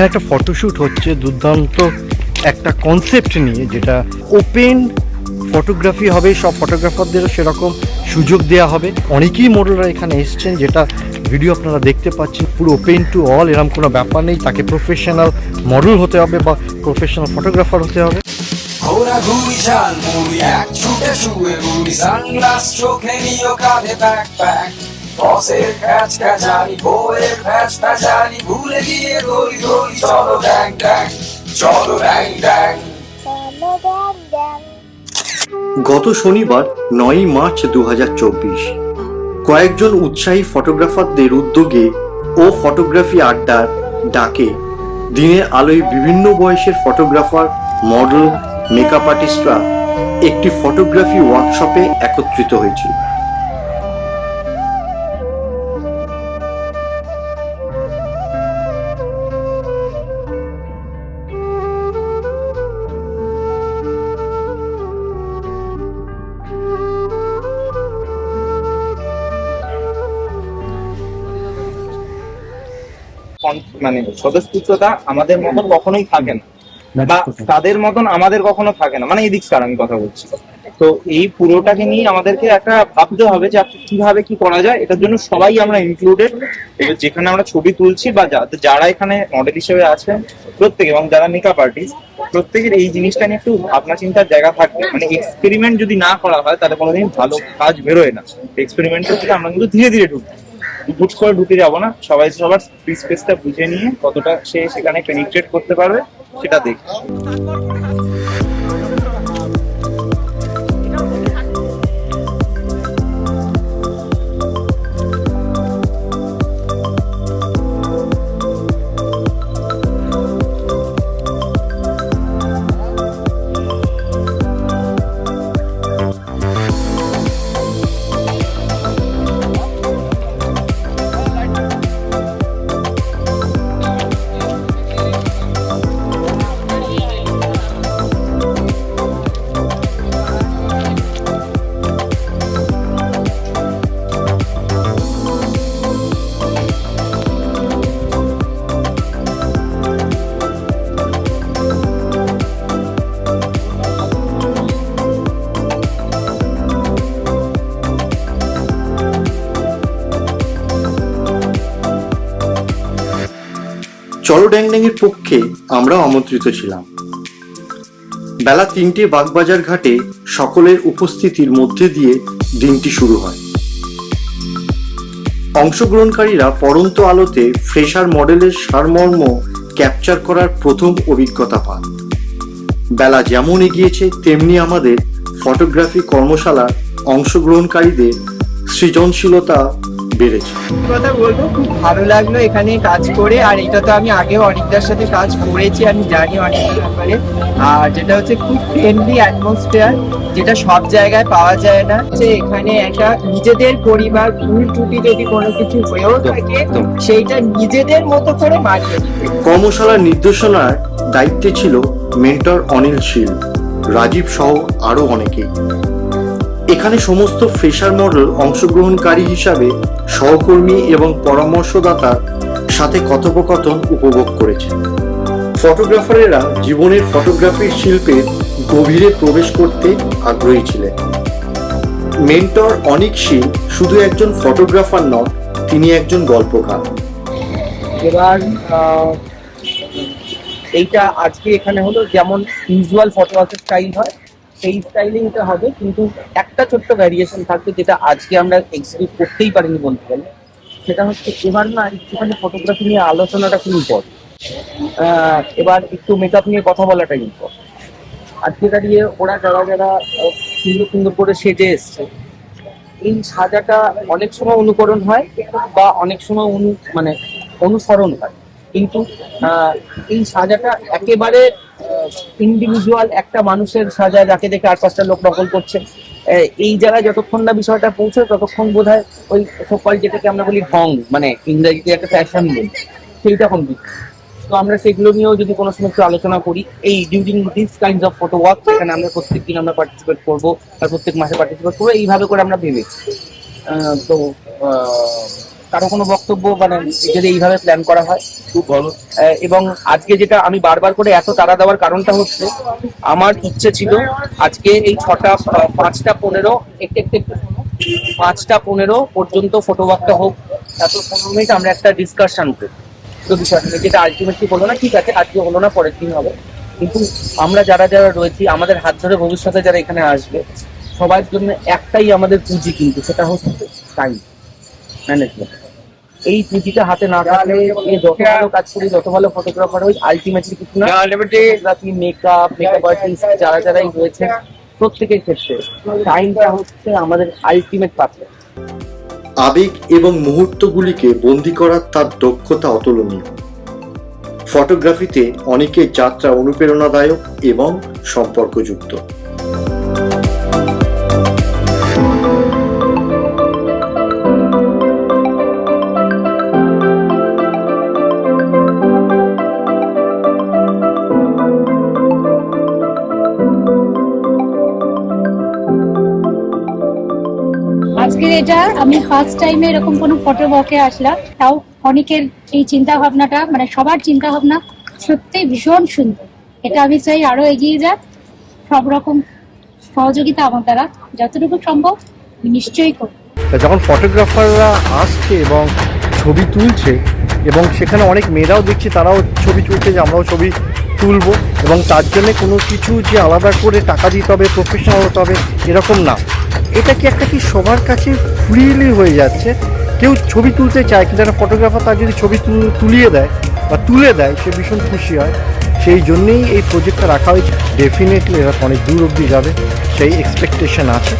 এখানে একটা ফটোশ্যুট হচ্ছে, দুর্দান্ত একটা কনসেপ্ট নিয়ে যেটা ওপেন ফটোগ্রাফি হবে, সব ফটোগ্রাফারদেরও সেরকম সুযোগ দেওয়া হবে। অনেকেই মডেলরা এখানে এসছেন যেটা ভিডিও আপনারা দেখতে পাচ্ছেন, পুরো ওপেন টু অল এরকম কোনো ব্যাপার নেই, তাকে প্রফেশনাল মডেল হতে হবে বা প্রফেশনাল ফটোগ্রাফার হতে হবে। ঘোরাঘুরি ঝাল, মুড়ি এক, ছুটে শুয়ে মুড়ি, সানগ্লাস চোখে কাঁধে ব্যাগ প্যাক বসের ভুলে গিয়ে চলো ড্যাং ড্যাং চলো ড্যাং ড্যাং গত শনিবার নয়ই মার্চ দু হাজার চব্বিশ, কয়েকজন উৎসাহী ফটোগ্রাফারদের উদ্যোগে ও ফটোগ্রাফি আড্ডার ডাকে দিনের আলোয় বিভিন্ন বয়সের ফটোগ্রাফার, মডেল মেকআপ আর্টিস্টরা একটি ফটোগ্রাফি ওয়ার্কশপে একত্রিত হয়েছিল। মানে স্বতঃস্ফূর্ততা আমাদের মতন কখনোই থাকে না। বা তাদের মতন আমাদের কখনো থাকে না। মানে এদিক স্যার আমি কথা বলছি। তো এই পুরোটাকে নিয়ে আমাদেরকে একটা ভাবতে হবে যে কীভাবে কি করা যায় এটার জন্য সবাই আমরা ইনক্লুডেড যেখানে আমরা ছবি তুলছি বা যারা এখানে মডেল হিসেবে আছেন প্রত্যেকে এবং যারা মেকআপ আর্টিস্ট প্রত্যেকের এই জিনিসটা নিয়ে একটু ভাবনা চিন্তার জায়গা থাকবে। মানে এক্সপেরিমেন্ট যদি না করা হয় তাহলে কোনোদিন ভালো কাজ বেরোয় না। এক্সপেরিমেন্টের থেকে আমরা কিন্তু ধীরে ধীরে ঢুকবো। হুট করে ঢুকে যাব না। সবাই সবার ফ্রি স্পেসটা বুঝে নিয়ে কতটা সে সেখানে পেনিট্রেট করতে পারবে, সেটা দেখ। চলো ড্যাংড্যাংয়ের পক্ষে আমরা আমন্ত্রিত ছিলাম। বেলা তিনটে বাগবাজার ঘাটে সকলের উপস্থিতির মধ্যে দিয়ে দিনটি শুরু হয়। অংশগ্রহণকারীরা পরন্ত আলোতে ফ্রেশার মডেলের সারমর্ম ক্যাপচার করার প্রথম অভিজ্ঞতা পান। বেলা যেমন এগিয়েছে, তেমনি আমাদের ফটোগ্রাফি কর্মশালার অংশগ্রহণকারীদের সৃজনশীলতা বেড়েছে। কথা বলব খুব ভালো লাগল এখানে কাজ করে আর এটা তো আমি আগেও অনেকটার সাথে কাজ করেছি আমি জানি অনেকটার ব্যাপারে। আর যেটা হচ্ছে খুব ফ্রেন্ডলি অ্যাটমসফিয়ার যেটা সব জায়গায় পাওয়া যায় না। যে এখানে একটা নিজেদের পরিবার ভুল ত্রুটি যদি কোনো কিছু হয়েও থাকে সেইটা নিজেদের মতো করে মানিয়ে কর্মশালার নির্দেশনার দায়িত্বে ছিল মেন্টর অনিল শীল রাজীব সহ আরও অনেকেই। এখানে সমস্ত ফ্রেশার মডেল অংশগ্রহণকারী হিসাবে সহকর্মী এবং পরামর্শদাতার সাথে কথোপকথন উপভোগ করেছে ফটোগ্রাফারেরা জীবনের ফটোগ্রাফির শিল্পের গভীরে প্রবেশ করতে আগ্রহী ছিলেন। মেন্টর অনিক শীল শুধু একজন ফটোগ্রাফার নন, তিনি একজন গল্পকার। এবার এইটা আজকে এখানে হলো যেমন ইউজুয়াল ফটোগ্রাফের স্টাইল হয় সেই স্টাইলিংটা হবে, কিন্তু একটা ছোট্ট ভ্যারিয়েশন থাকবে যেটা আজকে আমরা এক্সিকিউট করতেই পারিনি বলতে গেলে। সেটা হচ্ছে এবার না একটুখানি ফটোগ্রাফি নিয়ে আলোচনাটা খুব ইম্পর্টেন্ট এবার একটু মেকআপ নিয়ে কথা বলাটা ইম্পর্টেন্ট আজকে দাঁড়িয়ে ওরা যারা যারা সুন্দর সুন্দর করে সেজে এসছে, এই সাজাটা অনেক সময় অনুকরণ হয় বা অনেক সময় অনু মানে অনুসরণ হয়। কিন্তু এই সাজাটা একেবারে ইন্ডিভিজুয়াল একটা মানুষের সাজা যাকে দেখে আর পাঁচটা লোক নকল করছে। এই জায়গায় যতক্ষণ না বিষয়টা পৌঁছয়, ততক্ষণ বোধ হয় ওই সকল যেটাকে আমরা বলি ঢং মানে ইংরেজিতে একটা ফ্যাশন বলি সেইটা কমপ্লিট তো আমরা সেগুলো নিয়েও যদি কোনো সময় একটু আলোচনা করি, এই during this kind of photo work সেখানে আমরা প্রত্যেক দিন আমরা পার্টিসিপেট করব, আর প্রত্যেক মাসে পার্টিসিপেট করব, এইভাবে করে আমরা ভেবেছি। তো কারও কোনো বক্তব্য মানে যদি এইভাবে প্ল্যান করা হয়? খুব ভালো। এবং আজকে যেটা আমি বারবার করে এত তাড়া দেওয়ার কারণটা হচ্ছে আমার ইচ্ছে ছিল আজকে এই ছটা পাঁচটা পনেরো একটু একটু পাঁচটা পনেরো পর্যন্ত ফটোওয়ার্কটা হোক এত পনেরো মিনিট আমরা একটা ডিসকাশন করি। তো বিষয়টা নিয়ে, যেটা আলটিমেটলি হলো না ঠিক আছে আজকে হলো না পরের দিন হবে। কিন্তু আমরা যারা যারা রয়েছি আমাদের হাত ধরে ভবিষ্যতে যারা এখানে আসবে সবার জন্য একটাই আমাদের পুঁজি কিন্তু সেটা হচ্ছে টাইম ম্যানেজমেন্ট এই পুঁজিটা হাতে না থাকলে এ যত ভালো কাজ করি যত ভালো ফটোগ্রাফার হই আলটিমেটলি কিছু না ফটোগ্রাফি মেকআপ মেকআপ আর্টিস্ট যারা যারাই রয়েছে প্রত্যেকের ক্ষেত্রে টাইমটা হচ্ছে আমাদের আলটিমেট পাত্র। আবেগ এবং মুহূর্তগুলিকে বন্দি করার তার দক্ষতা অতুলনীয়। ফটোগ্রাফিতে অনেকের যাত্রা অনুপ্রেরণাদায়ক এবং সম্পর্কযুক্ত। আজকের এটা, আমি ফার্স্ট টাইমে এরকম কোনো ফটো ওয়াকে আসলাম। তাও অনেকের এই চিন্তা ভাবনাটা মানে সবার চিন্তা ভাবনা সত্যি ভীষণ সুন্দর। এটা আমি চাই আরও এগিয়ে যাক। সব রকম সহযোগিতা আমার দ্বারা, যতটুকু সম্ভব নিশ্চয়ই করব। যখন ফটোগ্রাফাররা আসছে এবং ছবি তুলছে, এবং সেখানে অনেক মেয়েরাও দেখছি, তারাও ছবি তুলছে যে আমরাও ছবি তুলবো, এবং তার জন্য কোনো কিছু যে আলাদা করে টাকা দিতে হবে প্রফেশনাল হতে হবে, এরকম না। এটা কি একটা কি সবার কাছে ফ্রিলি হয়ে যাচ্ছে? কেউ ছবি তুলতে চায় কিন্তু একটা ফটোগ্রাফার তার যদি ছবি তুলিয়ে দেয় বা তুলে দেয়, সে ভীষণ খুশি হয়। সেই জন্যেই এই প্রজেক্টটা রাখা হয়েছে। ডেফিনেটলি এরা অনেক দূর অবধি যাবে। সেই এক্সপেকটেশন আছে।